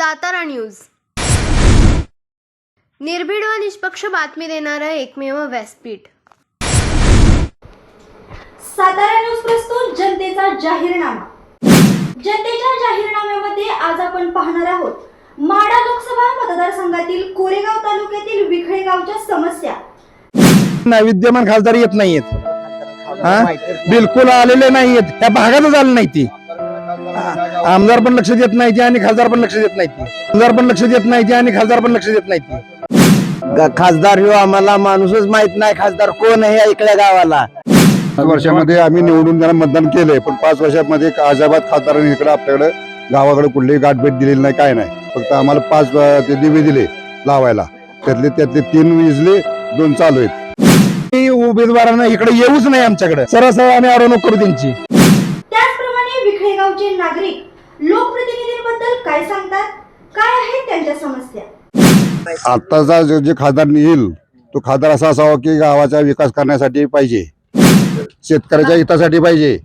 Satara news. निर्भीड व निष्पक्ष बातमी देणारं एकमेव व्यासपीठ. सातारा न्यूज प्रस्तुत जनतेचा जाहीरनामा. जनतेच्या जाहीरनाम्यामध्ये आज आपण पाहणार आहोत माडा लोकसभा मतदारसंघातील कोरेगाव तालुक्यातील विखळे गावच्या समस्या. नाही विद्यमान खासदार येत नाहीयेत. बिलकुल आलेले नाहीयेत. त्या भागातच आले नाही ती. आमदार पण लक्ष देत नाही ती आणि खासदार पण लक्ष देत नाही ती. आमदार पण लक्ष देत नाही ती आणि खासदार पण लक्ष देत नाही ती. ग- खासदार ह्यो आम्हाला माणूसच माहीत नाही खासदार कोण आहे या इकडल्या गावाला? पाच वर्षामध्ये आम्ही निवडून त्यांना मतदान केलंय पण पाच वर्षामध्ये अजाबाद खासदारांनी इकडे आपल्याकडे गावाकडे कुठलीही गाठभेट दिलेली नाही काय नाही. फक्त आम्हाला पाच ते दिवे दिले लावायला. त्यातले त्यातले तीन विजले दोन चालू आहेत. उमेदवारांना इकडे येऊच नाही आमच्याकडे. सरळ सरळ आम्ही अडवणूक करू त्यांची. त्याचप्रमाणे विखळे गावचे नागरिक लोकप्रतिनिधींबद्दल काय सांगतात? काय आहेत त्यांच्या समस्या? आत्ताचा जो जे खासदार येईल तो खासदार असा असावा की गावाचा विकास करण्यासाठी पाहिजे. शेतकऱ्याच्या हितासाठी पाहिजे.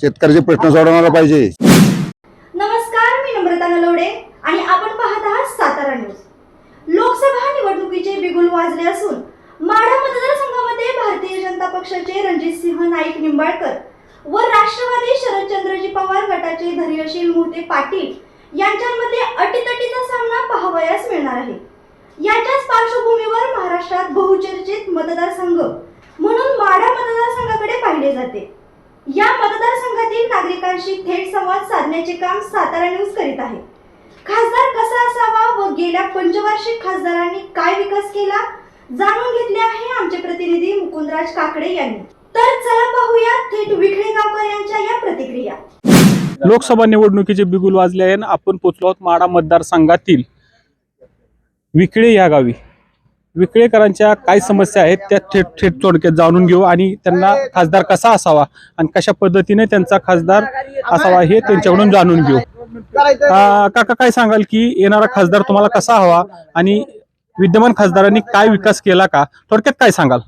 शेतकऱ्याचे प्रश्न सोडवणारा पाहिजे. नमस्कार मी नम्रता नलवडे आणि आपण पाहत आहात सातारा न्यूज. लोकसभा निवडणुकीचे बिगुल वाजले असून माढा मतदारसंघामध्ये भारतीय जनता पक्षाचे रणजितसिंह नाईक निंबाळकर व राष्ट्रवादी शरदचंद्रजी पवार गटाचे धैर्यशील मोहिते पाटील यांच्यामध्ये अटीतटीचा सामना पाहावयास मिळणार आहे. याच्याच पार्श्वभूमीवर महाराष्ट्रात बहुचर्चित मतदारसंघ म्हणून माढा मतदारसंघाकडे पाहिले जाते. या मतदारसंघातील नागरिकांशी थेट संवाद साधण्याचे काम सातारा न्यूज करीत आहे. खासदार कसा असावा व गेल्या पंचवार्षिक खासदारांनी काय विकास केला जाणून घेतले आहे आमचे प्रतिनिधी मुकुंदराज काकडे यांनी. तर चला पाहूया थेट विखळे गावकर यांच्या या प्रतिक्रिया. लोकसभा निवडणुकीचे बिगुल वाजले आहे आणि आपण पोचलो आहोत माडा मतदारसंघातील विकळे या गावी. विकळेकरांच्या काय समस्या आहेत त्या थेट थेट थोडक्यात जाणून घेऊ आणि त्यांना खासदार कसा असावा आणि कशा पद्धतीने त्यांचा खासदार असावा हे त्यांच्याकडून जाणून घेऊ. अं, काका काय सांगाल की येणारा खासदार तुम्हाला कसा हवा आणि विद्यमान खासदारांनी काय विकास केला का? थोडक्यात काय सांगाल?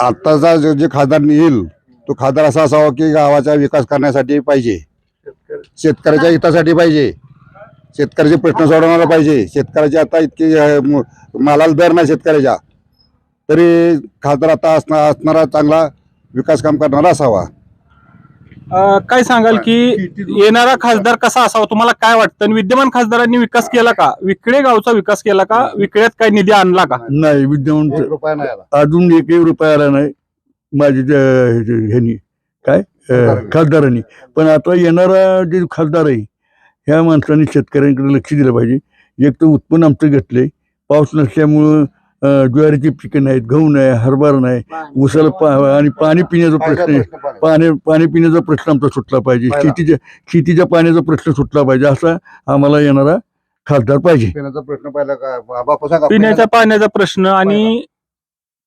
आत्ताचा जो जे खासदार येईल तो खासदार असा असावा की गावाचा विकास करण्यासाठी पाहिजे. शेतकऱ्याच्या हितासाठी पाहिजे. शेतकऱ्याचे प्रश्न सोडवणारा पाहिजे. शेतकऱ्याचे आता इतके मालाला दर नाही शेतकऱ्याच्या. तरी खासदार आता असणार असणारा चांगला विकास काम करणारा असावा. अं, काय सांगाल की येणारा खासदार कसा असावा? तुम्हाला काय वाटतं? आणि विद्यमान खासदारांनी विकास केला का? विकळे गावचा विकास केला का? विकळ्यात काय निधी आणला का? नाही विद्यमान एक रुपया नाही आला. अजून एकही रुपया आला नाही. माझी ह्यानी काय? अं, खासदारांनी. पण आता येणारा जे खासदार आहे ह्या माणसाने शेतकऱ्यांकडे लक्ष दिलं पाहिजे. एक तर उत्पन्न आमचं घेतलंय. पाऊस नसल्यामुळं ज्वारीची पिकं नाहीत गहू नाही हरभरा नाही उसाला पा आणि पाणी पिण्याचा प्रश्न आहे पाणी. पाणी पिण्याचा प्रश्न आमचा सुटला पाहिजे. शेतीच्या शेतीच्या पाण्याचा प्रश्न सुटला पाहिजे असा आम्हाला येणारा खासदार पाहिजे. पिण्याचा प्रश्न पहिला का? बापू सांगा. पिण्याच्या पाण्याचा प्रश्न आणि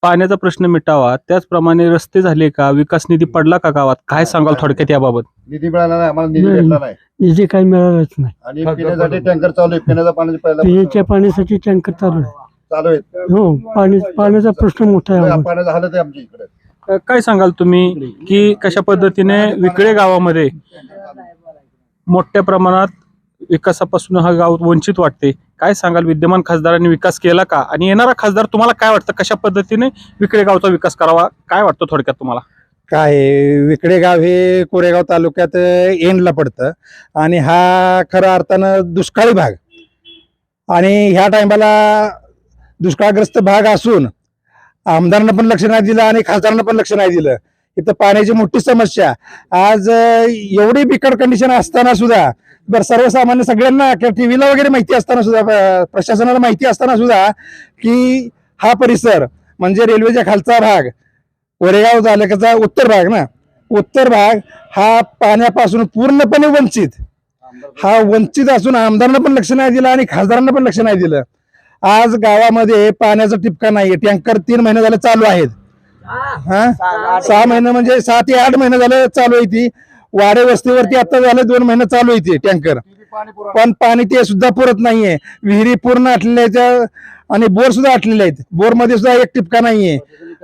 पाण्याचा प्रश्न मिटावा. त्याचप्रमाणे रस्ते झाले का? विकास निधी पडला का गावात? काय सांगाल थोडक्यात याबाबत? निधी मिळाला नाही आम्हाला निधी. भेटला नाही. निधी काही मिळालंच नाही. आणि पिण्यासाठी टँकर चालू आहे. पिण्याचा पाण्याचा पहिला पिण्याच्या पाण्यासाठी टँकर चालू आहे. चालू आहे हो पाणी पाण्याचा प्रश्न मोठा आहे. पाण्याचं हालत आहे आमच्या इकडे. अ, काय सांगाल तुम्ही की कशा पद्धतीने विकळे गावामध्ये मोठ्या प्रमाणात विकासापासून हा गाव वंचित वाटते? काय सांगाल? विद्यमान खासदारांनी विकास केला का? आणि येणारा खासदार तुम्हाला काय वाटतं? कशा पद्धतीने विकळे गावचा विकास करावा? काय वाटतं थोडक्यात तुम्हाला? काय आहे, विकडे गाव हे कोरेगाव तालुक्यात एंडला पडतं. आणि हा खऱ्या अर्थानं दुष्काळी भाग. आणि ह्या टायमाला दुष्काळग्रस्त भाग असून आमदारांना पण लक्ष नाही दिलं आणि खासदारांना पण लक्ष नाही दिलं. इथं पाण्याची मोठी समस्या. आज एवढी बिकट कंडिशन असताना सुद्धा बरं सर्वसामान्य सगळ्यांना किंवा टी व्हीला वगैरे माहिती असताना सुद्धा प्रशासनाला माहिती असताना सुद्धा की हा परिसर म्हणजे रेल्वेच्या खालचा भाग कोरेगाव तालुक्याचा उत्तर भाग ना उत्तर भाग हा पाण्यापासून पूर्णपणे वंचित. हा वंचित असून आमदारांना पण लक्ष नाही दिलं आणि खासदारांना पण लक्ष नाही दिलं. आज गावामध्ये पाण्याचा टिपका नाहीये. टँकर तीन महिने झाले चालू आहेत. हा. सहा महिने. म्हणजे सहा ते आठ महिने झाले चालू आहे ती. वाडे वस्तीवरती आता झाले दोन महिने चालू आहे ती टँकर. पण पाणी ते सुद्धा पुरत नाहीये. विहिरी पूर्ण आटलेल्या आहेत आणि बोर सुद्धा आटलेले आहेत. बोरमध्ये सुद्धा एक टिपका नाहीये.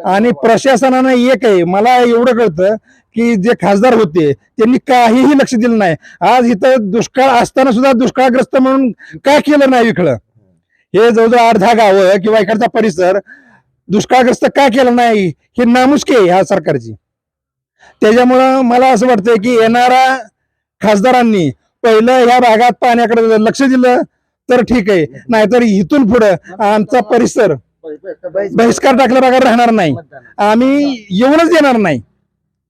आणि प्रशासनानं एक आहे. मला एवढं कळतं की जे खासदार होते त्यांनी काहीही लक्ष दिलं नाही. आज इथं दुष्काळ असताना सुद्धा दुष्काळग्रस्त म्हणून का केलं नाही इकडं? हे जवळजवळ दहा गावं किंवा इकडचा परिसर दुष्काळग्रस्त का केलं नाही हे नामुष्की आहे ह्या सरकारची. त्याच्यामुळं मला असं वाटतंय की येणाऱ्या खासदारांनी पहिलं ह्या भागात पाण्याकडे लक्ष दिलं तर ठीक आहे. नाहीतर इथून पुढं आमचा परिसर बहिष्कार टाकल्या बघा राहणार नाही. आम्ही येऊनच देणार नाही.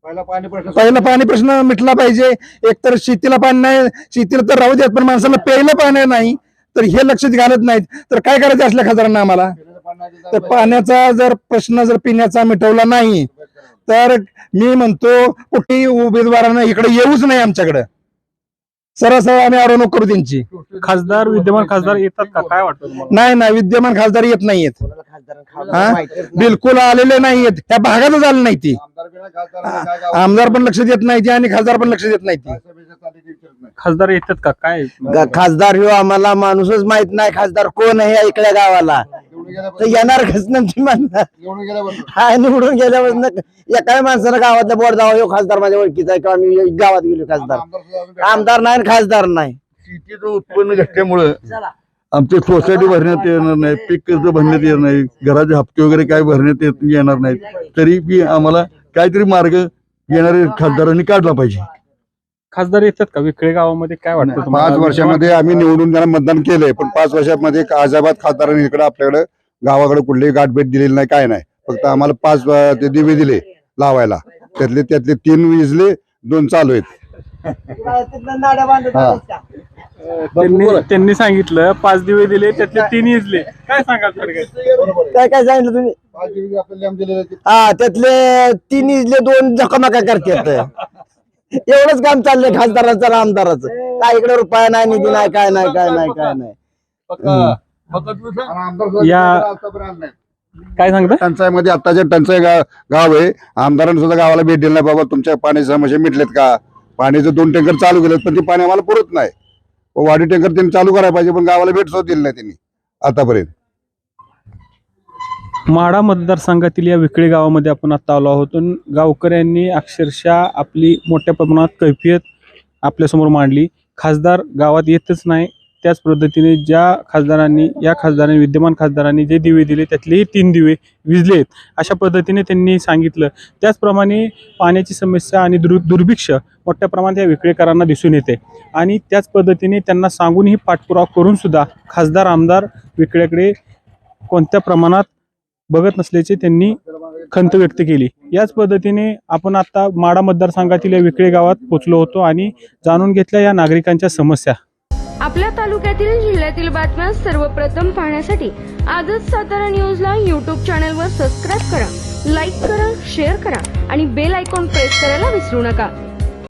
पहिला पाणी प्रश्न मिटला पाहिजे. एकतर शेतीला पाणी नाही शेतीला तर राहू देत पण माणसाला प्यायला पाणी नाही. तर हे लक्ष घालत नाहीत. तर काय करायचं असल्या खासदारांना आम्हाला? तर पाण्याचा जर प्रश्न जर पिण्याचा मिटवला नाही तर मी म्हणतो कुठेही उमेदवारांना इकडे येऊच नाही आमच्याकडे. सरळ सरळ आम्ही अडवणूक करू त्यांची. खासदार विद्यमान खासदार येतात का? काय वाटतं तुम्हाला? नाही नाही विद्यमान खासदार येत नाहीयेत. हा? बिलकुल आलेले नाहीयेत. त्या भागातच आले नाही ती. आमदार पण लक्ष देत नाही ती आणि खासदार पण लक्ष देत नाही ती. खासदार येतात का? काय? ग- खासदार ह्यो आम्हाला माणूसच माहीत नाही खासदार कोण आहे या इकडल्या गावाला. तर येणार कस नक्की म्हणणार हा निवडून गेल्यापासून एका माणसानं गावातल्या बोर्ड जावा ह्यो खासदार माझ्या ओळखीचा आहे किंवा मी गावात गेलो खासदार. आमदार नाही आणि खासदार नाही. शेतीचं उत्पन्न घटल्यामुळं आमचे सोसायटी भरण्यात येणार नाही पीक कर्ज भरण्यात येणार नाही घराचे हप्ते वगैरे काय भरण्यात येत येणार नाहीत. तरी बी आम्हाला काहीतरी मार्ग येणारे खासदारांनी काढला पाहिजे. खासदार येतात का? विक्रे गावामध्ये काय वाटतं तुम्हाला? पाच वर्षामध्ये आम्ही निवडून त्यांना मतदान केलंय पण पाच वर्षामध्ये अजाबाद खासदारांनी इकडे आपल्याकडे गावाकडे कुठलीही गाठभेट दिलेली नाही काय नाही. फक्त आम्हाला पाच अं, ते दिवे दिले लावायला. त्यातले त्यातले तीन विजले दोन चालू आहेत. हा. त्यांनी त्यांनी सांगितलं पाच दिवे दिले त्यातले तीन इजले काय सांगाल? काय काय सांगितलं तुम्ही? हा त्यातले तीन इजले दोन झकामाका करतात? एवढंच काम चाललंय खासदाराचं आणि आमदाराचं. काय इकडे रुपया नाही निधी नाही काय नाही काय नाही काय नाही. या काय सांगता? टंचाईमध्ये आताच्या टंचाई गा- गाव आहे. आमदारांनी सुद्धा गावाला भेट दिली नाही बाबा तुमच्या पाण्याच्या समस्या मिटलेत का? पाण्याचे दोन टँकर चालू केलेत पण ते पाणी आम्हाला पुरत नाही. व वाढी टँकर त्यांनी चालू करायला पाहिजे पण गावाला भेट सुद्धा दिली नाही त्यांनी आतापर्यंत. माढा मतदारसंघातील या विकळी गावामध्ये आपण आता आलो आहोत. गावकऱ्यांनी अक्षरशः आपली मोठ्या प्रमाणात कैफियत आपल्यासमोर मांडली. खासदार गावात येतच नाही. त्याच पद्धतीने ज्या खासदारांनी या खासदारांनी विद्यमान खासदारांनी जे दिवे दिले त्यातलेही तीन दिवे विजले आहेत. अशा पद्धतीने त्यांनी सांगितलं. त्याचप्रमाणे पाण्याची समस्या आणि दुर् दुर्भिक्ष मोठ्या प्रमाणात या विक्रेकरांना दिसून येते. आणि त्याच पद्धतीने त्यांना सांगूनही पाठपुरावा करूनसुद्धा खासदार आमदार विक्रेकडे कोणत्या प्रमाणात बघत नसल्याचे त्यांनी खंत व्यक्त केली. याच पद्धतीने आपण आता माडा मतदारसंघातील या विकळे गावात पोहोचलो होतो आणि जाणून घेतल्या या नागरिकांच्या समस्या. आपल्या तालुक्यातील जिल्ह्यातील बातम्या सर्वप्रथम पाहण्यासाठी आजच सातारा न्यूजला यूट्यूब चॅनलवर सबस्क्राईब करा लाईक करा शेअर करा आणि बेल आयकॉन प्रेस करायला विसरू नका.